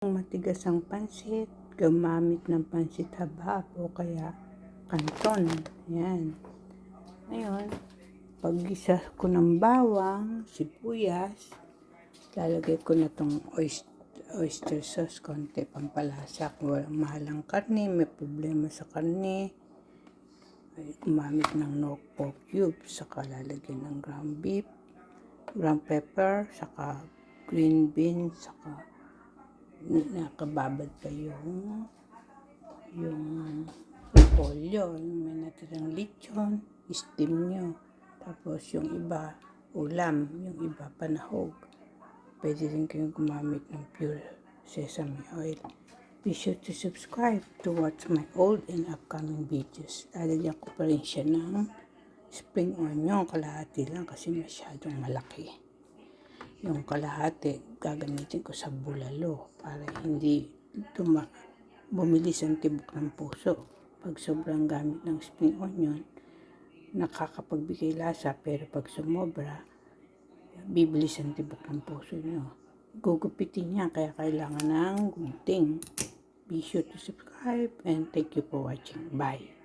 matigas ang pansit, gumamit ng pansit habab o kaya kanton. Yan. Ngayon, paggisa ko ng bawang, sibuyas, lalagay ko na tong oyster, oyster sauce, konti pampalasa. Kung walang mahalang karne, may problema sa karne, ay gumamit ng no pork cube, saka lalagyan ng ground beef, ground pepper, saka green beans, saka nakababad pa yung yung repolyo, yung may natirang lechon, steam nyo. Tapos yung iba, ulam, yung iba panahog. Pwede rin kayong gumamit ng pure sesame oil. Be sure to subscribe to watch my old and upcoming videos. Lalagyan ko pa rin siya ng spring onion, kalahati lang kasi masyadong malaki yung kalahati gagamitin ko sa bulalo para hindi tuma bumilis ang tibok ng puso. Pag sobrang gamit ng spring onion, nakakapagbigay lasa pero pag sumobra, bibilis ang tibok ng puso nyo. Gugupitin niya kaya kailangan ng gunting. Be sure to subscribe and thank you for watching. Bye!